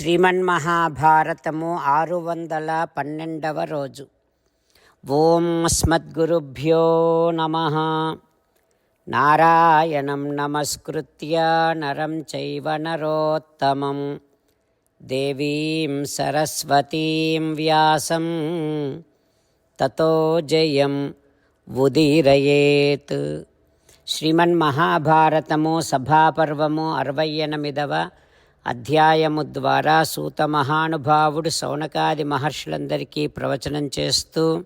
శ్రీమన్మహాభారతము ఆరు వందల పన్నెండవ రోజు. ఓం స్మద్గురుభ్యో నమ. నారాయణం నమస్కృత్య నరం చైవ నరోత్తమం. దేవీం సరస్వతీం వ్యాసం. తతో జయం ఉదీరయేత్. శ్రీమన్మహాభారతము సభాపర్వము అరవై ఎనిమిదవ అధ్యాయము ద్వారా సూత మహానుభావుడు సౌనకాది మహర్షులందరికీ ప్రవచనం చేస్తూ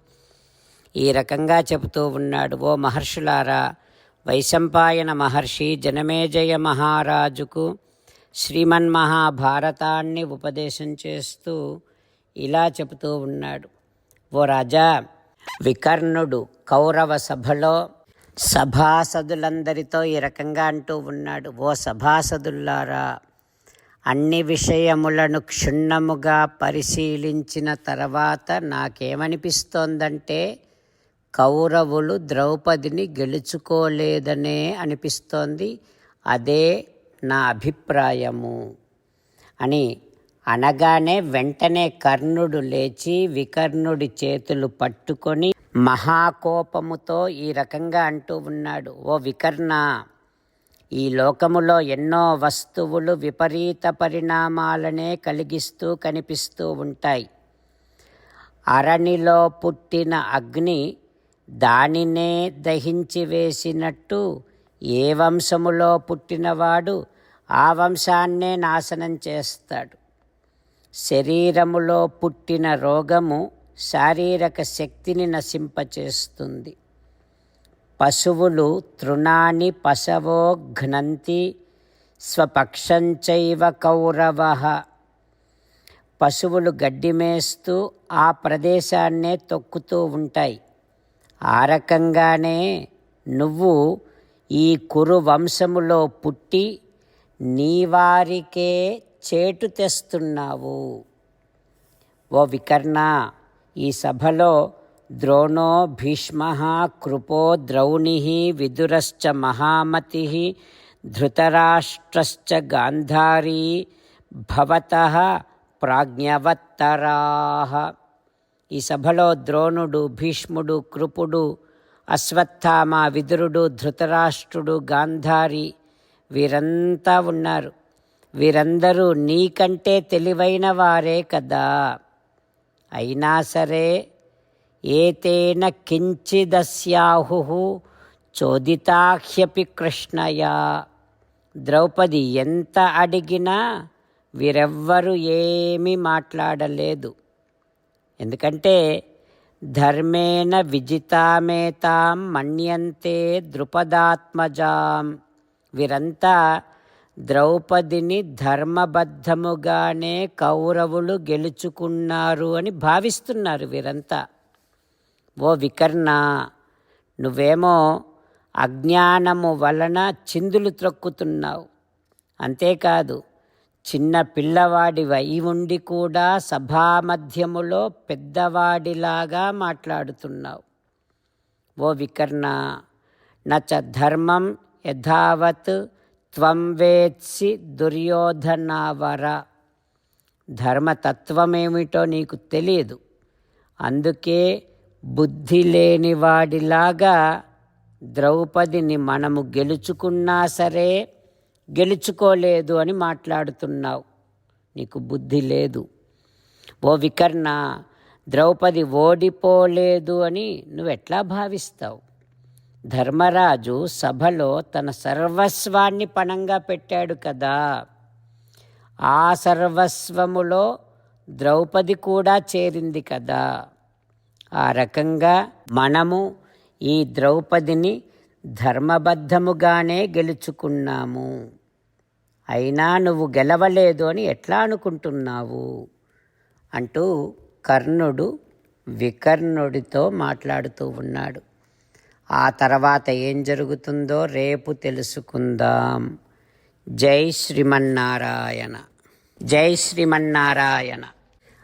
ఈ రకంగా చెబుతూ ఉన్నాడు ఓ మహర్షులారా వైశంపాయన మహర్షి జనమేజయ మహారాజుకు శ్రీమన్మహాభారతాన్ని ఉపదేశం చేస్తూ ఇలా చెబుతూ ఉన్నాడు. ఓ రాజా వికర్ణుడు కౌరవ సభలో సభాసదులందరితో ఈ రకంగా అంటూ ఉన్నాడు ఓ సభాసదుల్లారా అన్ని విషయములను క్షుణ్ణముగా పరిశీలించిన తర్వాత నాకేమనిపిస్తోందంటే కౌరవులు ద్రౌపదిని గెలుచుకోలేదనే అనిపిస్తోంది. అదే నా అభిప్రాయము. అని అనగానే వెంటనే కర్ణుడు లేచి వికర్ణుడి చేతులు పట్టుకొని మహాకోపముతో ఈ రకంగా అంటూ ఉన్నాడు. ఓ వికర్ణ ఈ లోకములో ఎన్నో వస్తువులు విపరీత పరిణామాలనే కలిగిస్తూ కనిపిస్తూ ఉంటాయి. అరణిలో పుట్టిన అగ్ని దానినే దహించి వేసినట్టు ఏ వంశములో పుట్టినవాడు ఆ వంశాన్నే నాశనం చేస్తాడు. శరీరములో పుట్టిన రోగము శారీరక శక్తిని నశింపచేస్తుంది. పశువులు తృణాన్ని పశవో ఘ్నంతి స్వపక్షంచైవ కౌరవ. పశువులు గడ్డి మేస్తూ ఆ ప్రదేశాన్నే తొక్కుతూ ఉంటాయి. ఆ రకంగానే నువ్వు ఈ కురు వంశములో పుట్టి నీ వారికే చేటు తెస్తున్నావు. ఓ వికర్ణ ఈ సభలో ద్రోణో భీష్మ కృపో ద్రౌణి విదురశ్చ మహామతి ధృతరాష్ట్రశ్చ గాంధారీ భవత ప్రాజ్ఞవత్తరా. ఈ సభలో ద్రోణుడు భీష్ముడు కృపుడు అశ్వత్థామ విదురుడు ధృతరాష్ట్రుడు గాంధారి వీరంతా ఉన్నారు. వీరందరూ నీకంటే తెలివైన వారే కదా. అయినా సరే ఏతేన కించిదస్యాహు చోదితాహ్యపి కృష్ణయా. ద్రౌపది ఎంత అడిగినా వీరెవ్వరూ ఏమీ మాట్లాడలేదు. ఎందుకంటే ధర్మేణ విజితామేతాం మన్యంతే ద్రుపదాత్మజాం. వీరంతా ద్రౌపదిని ధర్మబద్ధముగానే కౌరవులు గెలుచుకున్నారు అని భావిస్తున్నారు వీరంతా. ఓ వికర్ణ నువ్వేమో అజ్ఞానము వలన చిందులు త్రొక్కుతున్నావు. అంతేకాదు చిన్న పిల్లవాడివై ఉండి కూడా సభామధ్యములో పెద్దవాడిలాగా మాట్లాడుతున్నావు. ఓ వికర్ణ నచ ధర్మం యథావత్ త్వం వేత్సి దుర్యోధనావర. ధర్మతత్వమేమిటో నీకు తెలియదు అందుకే బుద్ధి లేని వాడిలాగా ద్రౌపదిని మనము గెలుచుకున్నా సరే గెలుచుకోలేదు అని మాట్లాడుతున్నావు. నీకు బుద్ధి లేదు. ఓ వికర్ణ ద్రౌపది ఓడిపోలేదు అని నువ్వెట్లా భావిస్తావు? ధర్మరాజు సభలో తన సర్వస్వాన్ని పణంగా పెట్టాడు కదా. ఆ సర్వస్వములో ద్రౌపది కూడా చేరింది కదా. ఆ రకంగా మనము ఈ ద్రౌపదిని ధర్మబద్ధముగానే గెలుచుకున్నాము. అయినా నువ్వు గెలవలేదు అని ఎట్లా అనుకుంటున్నావు? అంటూ కర్ణుడు వికర్ణుడితో మాట్లాడుతూ ఉన్నాడు. ఆ తర్వాత ఏం జరుగుతుందో రేపు తెలుసుకుందాం. జై శ్రీమన్నారాయణ. జై శ్రీమన్నారాయణ.